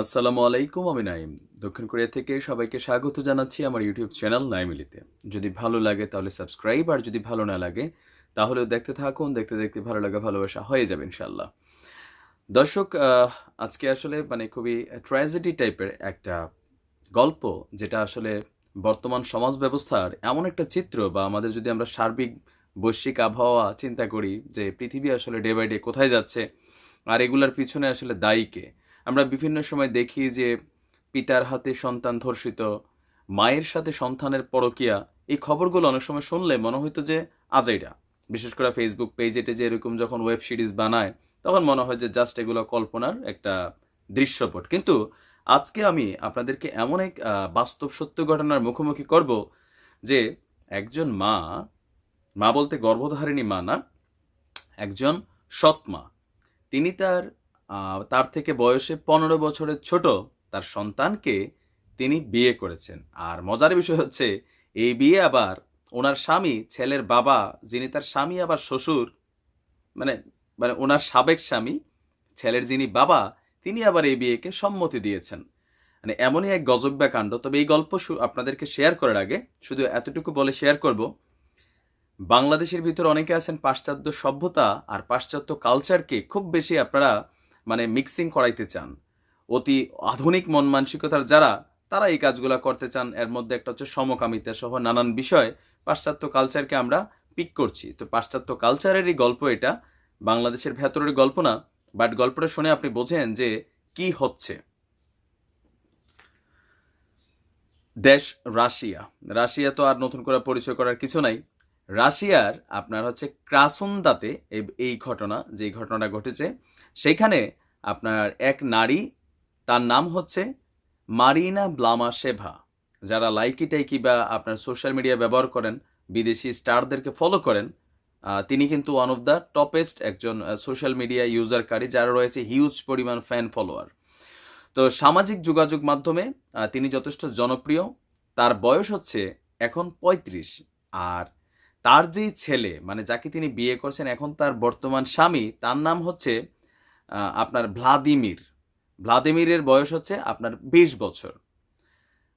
আসসালামু আলাইকুম, আমি নাইম দক্ষিণ কোরিয়া থেকে সবাইকে স্বাগত জানাচ্ছি আমার ইউটিউব চ্যানেল নাইমিলিতে যদি ভালো লাগে তাহলে সাবস্ক্রাইব, আর যদি ভালো না লাগে তাহলেও দেখতে থাকুন, দেখতে দেখতে ভালো লাগা, ভালোবাসা হয়ে যাবে ইনশাল্লাহ দর্শক আজকে আসলে মানে খুবই ট্র্যাজেডি টাইপের একটা গল্প, যেটা আসলে বর্তমান সমাজ ব্যবস্থার এমন একটা চিত্র বা আমাদের যদি আমরা সার্বিক বৈশ্বিক আবহাওয়া চিন্তা করি যে পৃথিবী আসলে ডে বাই ডে কোথায় যাচ্ছে, আর এগুলার পিছনে আসলে দায়ী কে আমরা বিভিন্ন সময় দেখি যে পিতার হাতে সন্তান ধর্ষিত, মায়ের সাথে সন্তানের পরকিয়া, এই খবরগুলো অনেক সময় শুনলে মনে হইতো যে আজাইরা বিশেষ করে ফেসবুক পেজে টেজে এরকম যখন ওয়েব সিরিজ বানায়, তখন মনে হয় যে জাস্ট এগুলো কল্পনার একটা দৃশ্যপট। কিন্তু আজকে আমি আপনাদেরকে এমন এক বাস্তব সত্য ঘটনার মুখোমুখি করব যে একজন মা মা বলতে গর্ভধারিণী মা না, একজন সৎ মা। তিনি তার তার থেকে বয়সে পনেরো বছরের ছোট তার সন্তানকে তিনি বিয়ে করেছেন। আর মজার বিষয় হচ্ছে, এই বিয়ে আবার ওনার স্বামী, ছেলের বাবা, যিনি তার স্বামী আবার শ্বশুর মানে মানে ওনার সাবেক স্বামী, ছেলের যিনি বাবা, তিনি আবার এই বিয়েকে সম্মতি দিয়েছেন। মানে এমনই এক গজব্যা কাণ্ড তবে এই গল্প আপনাদেরকে শেয়ার করার আগে শুধু এতটুকু বলে শেয়ার করব, বাংলাদেশের ভিতর অনেকে আছেন পাশ্চাত্য সভ্যতা আর পাশ্চাত্য কালচারকে খুব বেশি আপনারা মানে মিক্সিং করাইতে চান। অতি আধুনিক মন মানসিকতার যারা, তারা এই কাজগুলো করতে চান। এর মধ্যে একটা হচ্ছে সমকামিতা সহ নানান বিষয়, পাশ্চাত্য কালচারকে আমরা পিক করছি। তো পাশ্চাত্য কালচারেরই গল্প এটা, বাংলাদেশের ভেতরের গল্প না বাট গল্পটা শুনে আপনি বোঝেন যে কি হচ্ছে। দেশ রাশিয়া। রাশিয়া তো আর নতুন করে পরিচয় করার কিছু নাই। রাশিয়ার আপনার হচ্ছে ক্রাসুন্দাতে এই- ঘটনা, যে ঘটনাটা ঘটেছে সেইখানে আপনার এক নারী, তার নাম হচ্ছে মারিনা ব্লামা সেভা যারা লাইকি টাইকি বা আপনার সোশ্যাল মিডিয়া ব্যবহার করেন, বিদেশি স্টারদেরকে ফলো করেন তিনি কিন্তু ওয়ান অফ দ্য টপেস্ট একজন সোশ্যাল মিডিয়া ইউজারকারী যারা রয়েছে হিউজ পরিমাণ ফ্যান ফলোয়ার তো সামাজিক যোগাযোগ মাধ্যমে তিনি যথেষ্ট জনপ্রিয়, তার বয়স হচ্ছে এখন পঁয়ত্রিশ। আর তার যেই ছেলে মানে যাকে তিনি বিয়ে করছেন এখন তার বর্তমান স্বামী, তার নাম হচ্ছে আপনার ভ্লাদিমির। ভ্লাদিমিরের বয়স হচ্ছে আপনার বিশ বছর।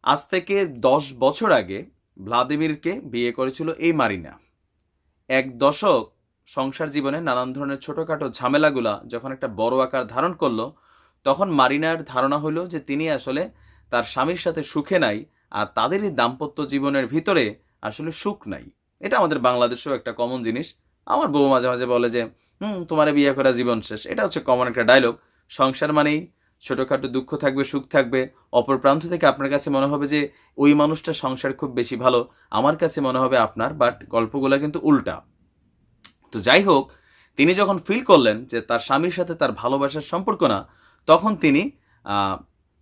আজ থেকে দশ বছর আগে ভ্লাদিমিরকে বিয়ে করেছিল এই মারিনা। এক দশক সংসার জীবনে নানান ধরনের ছোটোখাটো ঝামেলাগুলা যখন একটা বড় আকার ধারণ করল, তখন মারিনার ধারণা হলো যে তিনি আসলে তার স্বামীর সাথে সুখে নাই আর তাদেরই দাম্পত্য জীবনের ভিতরে আসলে সুখ নাই। এটা আমাদের বাংলাদেশেও একটা কমন জিনিস। আমার বউ মাঝে মাঝে বলে যে, হুম, তোমারে বিয়ে করা জীবন শেষ। এটা হচ্ছে কমন একটা ডায়লগ সংসার মানেই ছোটোখাটো দুঃখ থাকবে, সুখ থাকবে। অপর প্রান্ত থেকে আপনার কাছে মনে হবে যে, ওই মানুষটা সংসার খুব বেশি ভালো। আমার কাছে মনে হবে আপনার বাট গল্পগুলো কিন্তু উল্টা। তো যাই হোক, তিনি যখন ফিল করলেন যে তার স্বামীর সাথে তার ভালোবাসার সম্পর্ক না, তখন তিনি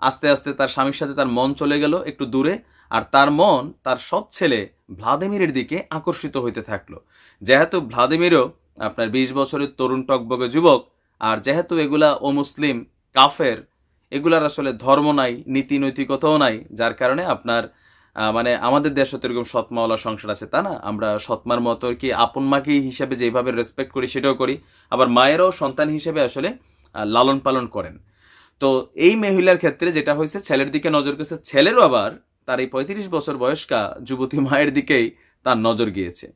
আস্তে আস্তে তার স্বামীর সাথে তার মন চলে গেল একটু দূরে। আর তার মন তার সৎ ছেলে ভ্লাদিমিরের দিকে আকর্ষিত হইতে থাকল। যেহেতু ভ্লাদিমিরও আপনার বিশ বছরের তরুণ টকবগে যুবক, আর যেহেতু এগুলা ও মুসলিম কাফের, এগুলার আসলে ধর্ম নাই, নীতি নৈতিকতাও নাই, যার কারণে আপনার মানে আমাদের দেশে তো এরকম সৎমাওয়ালা সংসার আছে, তা না? আমরা সৎমার মতো কি আপন মাকে হিসাবে যেভাবে রেসপেক্ট করি সেটাও করি, আবার মায়েরাও সন্তান হিসেবে আসলে লালন পালন করেন। তো এই মহিলার ক্ষেত্রে যেটা হয়েছে, ছেলের দিকে নজর গেছে, ছেলেরও আবার তার এই পঁয়ত্রিশ বছর বয়স্কা যুবতী মায়ের দিকেই তার নজর গিয়েছে।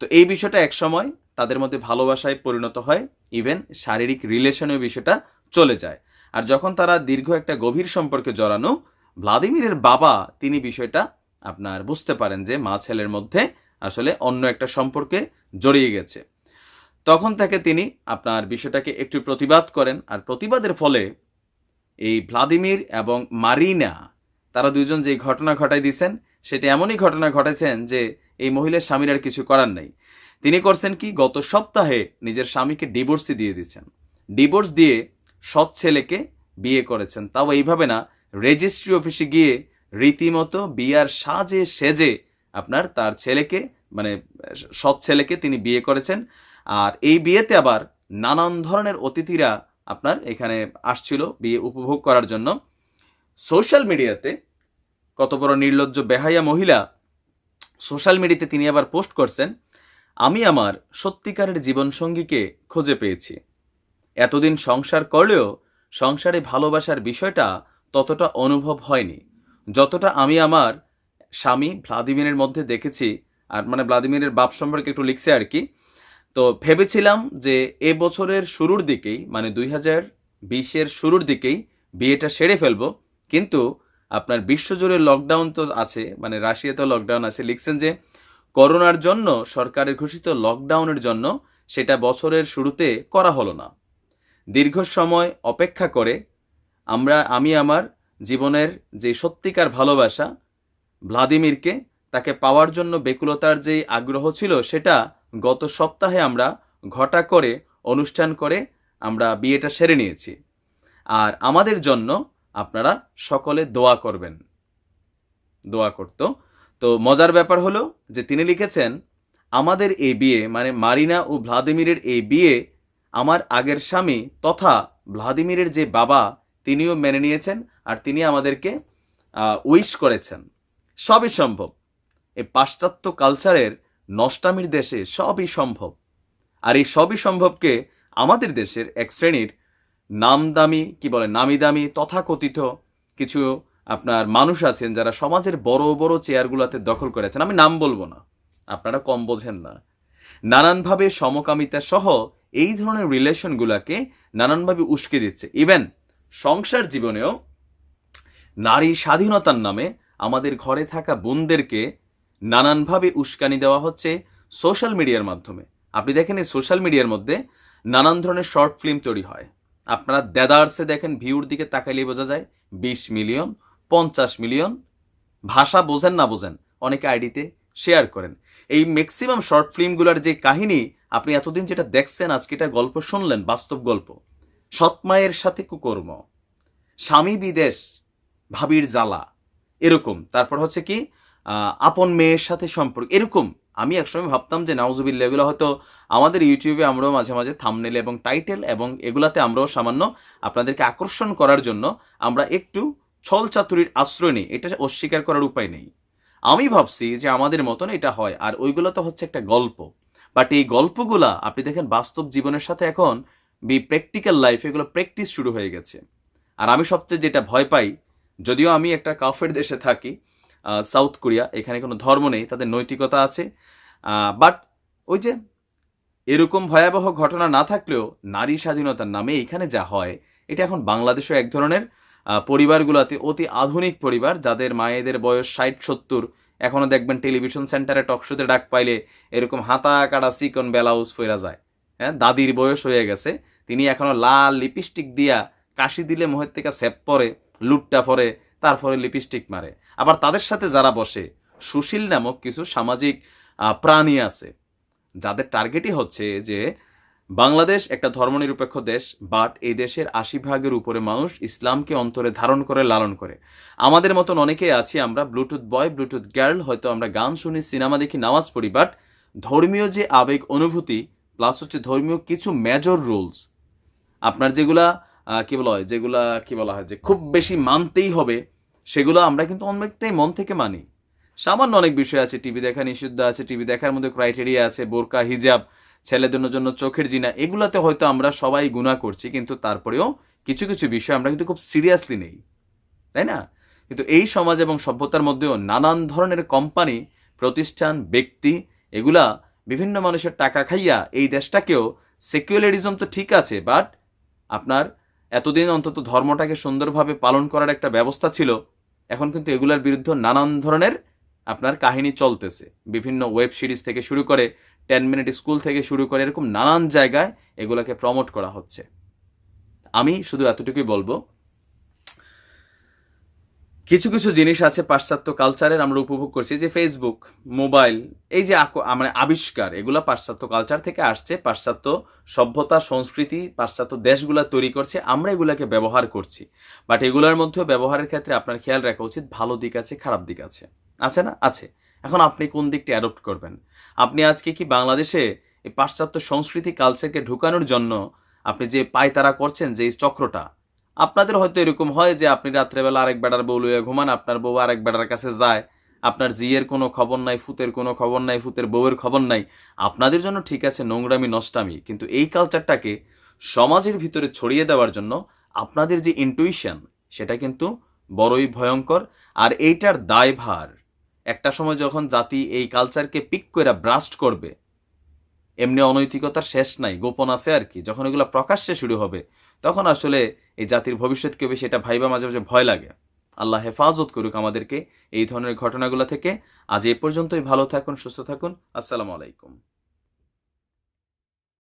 তো এই বিষয়টা একসময় তাদের মধ্যে ভালোবাসায় পরিণত হয় ইভেন শারীরিক রিলেশনের বিষয়টা চলে যায়। আর যখন তারা দীর্ঘ একটা গভীর সম্পর্কে জড়ানো, ভ্লাদিমিরের বাবা তিনি বিষয়টা আপনার বুঝতে পারেন যে মা ছেলের মধ্যে আসলে অন্য একটা সম্পর্কে জড়িয়ে গেছে। তখন থেকে তিনি আপনার বিষয়টাকে একটু প্রতিবাদ করেন, আর প্রতিবাদের ফলে এই ভ্লাদিমির এবং মারিনা তারা দুজন যে ঘটনা ঘটাই দিয়েছেন সেটি এমনই ঘটনা ঘটেছেন যে এই মহিলার স্বামীর আর কিছু করার নেই। তিনি করছেন কি? গত সপ্তাহে নিজের স্বামীকে ডিভোর্সই দিয়ে দিচ্ছেন ডিভোর্স দিয়ে সৎ ছেলেকে বিয়ে করেছেন। তাও এইভাবে না, রেজিস্ট্রি অফিসে গিয়ে রীতিমতো বিয়ার সাজে সেজে আপনার তার ছেলেকে মানে সৎ ছেলেকে তিনি বিয়ে করেছেন। আর এই বিয়েতে আবার নানান ধরনের অতিথিরা আপনার এখানে আসছিল বিয়ে উপভোগ করার জন্য। সোশ্যাল মিডিয়াতে কত বড় নির্লজ্জ বেহাইয়া মহিলা সোশ্যাল মিডিয়াতে তিনি আবার পোস্ট করছেন, আমি আমার সত্যিকারের জীবনসঙ্গীকে খুঁজে পেয়েছি। এতদিন সংসার করলেও সংসারে ভালোবাসার বিষয়টা ততটা অনুভব হয়নি। যতটা আমি আমার স্বামী ভ্লাদিমিরের মধ্যে দেখেছি, আর মানে ভ্লাদিমিরের বাপ সম্পর্কে একটু লিখছে আর কি, তো ভেবেছিলাম যে এ বছরের শুরুর দিকেই মানে দুই হাজার বিশের শুরুর দিকেই বিয়েটা সেরে ফেলব। কিন্তু আপনার বিশ্বজুড়ে লকডাউন তো আছে মানে রাশিয়াতেও লকডাউন আছে। লিখছেন যে, করোনার জন্য, সরকারের ঘোষিত লকডাউনের জন্য সেটা বছরের শুরুতে করা হলো না। দীর্ঘ সময় অপেক্ষা করে আমরা, আমি আমার জীবনের যে সত্যিকার ভালোবাসা, ভ্লাদিমিরকে, তাকে পাওয়ার জন্য বেকুলতার যে আগ্রহ ছিল, সেটা গত সপ্তাহে আমরা ঘটা করে, অনুষ্ঠান করে আমরা বিয়েটা সেরে নিয়েছি। আর আমাদের জন্য আপনারা সকলে দোয়া করবেন। দোয়া করতো। তো মজার ব্যাপার হলো যে তিনি লিখেছেন, আমাদের এই বিয়ে মানে মারিনা ও ভ্লাদিমিরের এই বিয়ে আমার আগের স্বামী তথা ভ্লাদিমিরের যে বাবা তিনিও মেনে নিয়েছেন আর তিনি আমাদেরকে উইশ করেছেন। সবই সম্ভব। এই পাশ্চাত্য কালচারের নষ্টামির দেশে সবই সম্ভব। আর এই সবই সম্ভবকে আমাদের দেশের এক শ্রেণির নামদামি, কি বলে নামি দামি তথাকথিত কিছু আপনার মানুষ আছেন যারা সমাজের বড় বড় চেয়ারগুলোতে দখল করেছেন আমি নাম বলব না, আপনারা কম বোঝেন না। নানানভাবে সমকামিতা সহ এই ধরনের রিলেশনগুলোকে নানানভাবে উস্কে দিচ্ছে। ইভেন সংসার জীবনেও নারী স্বাধীনতার নামে আমাদের ঘরে থাকা বোনদেরকে নানানভাবে উস্কানি দেওয়া হচ্ছে সোশ্যাল মিডিয়ার মাধ্যমে। আপনি দেখেন এই সোশ্যাল মিডিয়ার মধ্যে নানান ধরনের শর্ট ফিল্ম তৈরি হয়। আপনারা দেদার্সে দেখেন, ভিউর দিকে তাকাইলেই বোঝা যায়, বিশ মিলিয়ন, পঞ্চাশ মিলিয়ন। ভাষা বোঝেন না বোঝেন, অনেকে আইডিতে শেয়ার করেন। এই ম্যাক্সিমাম শর্ট ফিল্মগুলোর যে কাহিনী, আপনি এতদিন যেটা দেখছেন, আজকে এটা গল্প শুনলেন, বাস্তব গল্প। সৎমায়ের সাথে কুকর্ম, স্বামী বিদেশ, ভাবির জ্বালা, এরকম। তারপর হচ্ছে কি আপন মেয়ের সাথে সম্পর্ক, এরকম। আমি একসময় ভাবতাম যে নাউজুবিল্লা এগুলো হয়তো আমাদের ইউটিউবে আমরাও মাঝে মাঝে থামনেল এবং টাইটেল এবং এগুলাতে আমরাও সামান্য আপনাদেরকে আকর্ষণ করার জন্য আমরা একটু ছল চাতুরির আশ্রয় নিই, এটা অস্বীকার করার উপায় নেই। আমি ভাবছি যে আমাদের মতন এটা হয়, আর ওইগুলো তো হচ্ছে একটা গল্প। বাট এই গল্পগুলা, আপনি দেখেন বাস্তব জীবনের সাথে এখন বি প্র্যাকটিক্যাল লাইফ এগুলো প্র্যাকটিস শুরু হয়ে গেছে। আর আমি সবচেয়ে যেটা ভয় পাই, যদিও আমি একটা কাফের দেশে থাকি সাউথ কোরিয়া, এখানে কোনো ধর্ম নেই, তাদের নৈতিকতা আছে। বাট ওই যে এরকম ভয়াবহ ঘটনা না থাকলেও নারী স্বাধীনতার নামে এখানে যা হয়, এটা এখন বাংলাদেশও এক ধরনের পরিবারগুলোতে অতি আধুনিক পরিবার, যাদের মায়েদের বয়স ষাট, সত্তর। এখনও দেখবেন টেলিভিশন সেন্টারে টকশোতে ডাক পাইলে এরকম হাতা কাটা চিকন বেলাউজ ফেরা যায়। হ্যাঁ দাদির বয়স হয়ে গেছে, তিনি এখনও লাল লিপস্টিক দিয়া কাশি দিলে মোহের থেকে সেপ পরে, লুটটা পরে, তারপরে লিপস্টিক মারে। আবার তাদের সাথে যারা বসে, সুশীল নামক কিছু সামাজিক প্রাণী আছে। যাদের টার্গেটই হচ্ছে যে, বাংলাদেশ একটা ধর্মনিরপেক্ষ দেশ বাট এই দেশের আশি ভাগের উপরে মানুষ ইসলামকে অন্তরে ধারণ করে, লালন করে। আমাদের মতন অনেকেই আছি আমরা ব্লুটুথ বয় ব্লুটুথ গার্ল হয়তো আমরা গান শুনি, সিনেমা দেখি, নামাজ পড়ি বাট ধর্মীয় যে আবেগ, অনুভূতি প্লাস হচ্ছে ধর্মীয় কিছু মেজর রুলস আপনার যেগুলা কি বলা হয়, যেগুলা, কি বলা হয়, যে খুব বেশি মানতেই হবে সেগুলো আমরা কিন্তু অনেকটাই মন থেকে মানি। সামান্য অনেক বিষয় আছে, টিভি দেখা নিষিদ্ধ আছে, টিভি দেখার মধ্যে ক্রাইটেরিয়া আছে, বোরকা, হিজাব, ছেলেদের জন্য চোখের জিনা, এগুলাতে হয়তো আমরা সবাই গুণা করছি, কিন্তু তারপরেও কিছু কিছু বিষয় আমরা কিন্তু খুব সিরিয়াসলি নেই। তাই না? কিন্তু এই সমাজ এবং সভ্যতার মধ্যেও নানান ধরনের কোম্পানি প্রতিষ্ঠান, ব্যক্তি, এগুলা বিভিন্ন মানুষের টাকা খাইয়া এই দেশটাকেও সেকুলারিজম তো ঠিক আছে বাট আপনার এতদিন অন্তত ধর্মটাকে সুন্দরভাবে পালন করার একটা ব্যবস্থা ছিল এখন কিন্তু এগুলার বিরুদ্ধে নানান ধরনের আপনার কাহিনী চলতেছে। বিভিন্ন ওয়েব সিরিজ থেকে শুরু করে টেন মিনিট স্কুল থেকে শুরু করে এরকম নানান জায়গায় এগুলোকে প্রমোট করা হচ্ছে। আমি শুধু এতটুকুই বলব কিছু কিছু জিনিস আছে পাশ্চাত্য কালচারের আমরা উপভোগ করছি, যে ফেসবুক মোবাইল এই যে মানে আবিষ্কার, এগুলো পাশ্চাত্য কালচার থেকে আসছে, পাশ্চাত্য সভ্যতা, সংস্কৃতি, পাশ্চাত্য দেশগুলা তৈরি করছে, আমরা এগুলাকে ব্যবহার করছি। বাট এগুলোর মধ্যেও ব্যবহারের ক্ষেত্রে আপনার খেয়াল রাখা উচিত, ভালো দিক আছে, খারাপ দিক আছে। আছে না? আছে। এখন আপনি কোন দিকটি অ্যাডপ্ট করবেন? আপনি আজকে কি বাংলাদেশে এই পাশ্চাত্য সংস্কৃতি কালচারকে ঢুকানোর জন্য আপনি যে পায়তারা করছেন, যে চক্রটা আপনাদের হয়তো এরকম হয় যে আপনি রাত্রেবেলা আরেক বেটার বউ লইয়া ঘুমান, আপনার বউ আরেক বেটার কাছে যায়, আপনার জিয়ের কোনো খবর নাই, ফুতের কোনো খবর নাই, ফুতের বউয়ের খবর নাই, আপনাদের জন্য ঠিক আছে নোংরামি, নষ্টামি, কিন্তু এই কালচারটাকে সমাজের ভিতরে ছড়িয়ে দেওয়ার জন্য আপনাদের যে ইন্টুইশন সেটা কিন্তু বড়ই ভয়ঙ্কর। আর এইটার দায়ভার, একটা সময় যখন জাতি এই কালচারকে পিক করে ব্রাস্ট করবে, এমনি অনৈতিকতার শেষ নাই, গোপন আছে আর কি, যখন এগুলো প্রকাশ্যে শুরু হবে তখন আসলে এই জাতির ভবিষ্যৎ কেউ এটা ভাইবা মাঝে মাঝে ভয় লাগে। আল্লাহ হেফাজত করুক আমাদেরকে এই ধরনের ঘটনাগুলো থেকে। আজ এ পর্যন্তই ভালো থাকুন, সুস্থ থাকুন। আসসালামু আলাইকুম।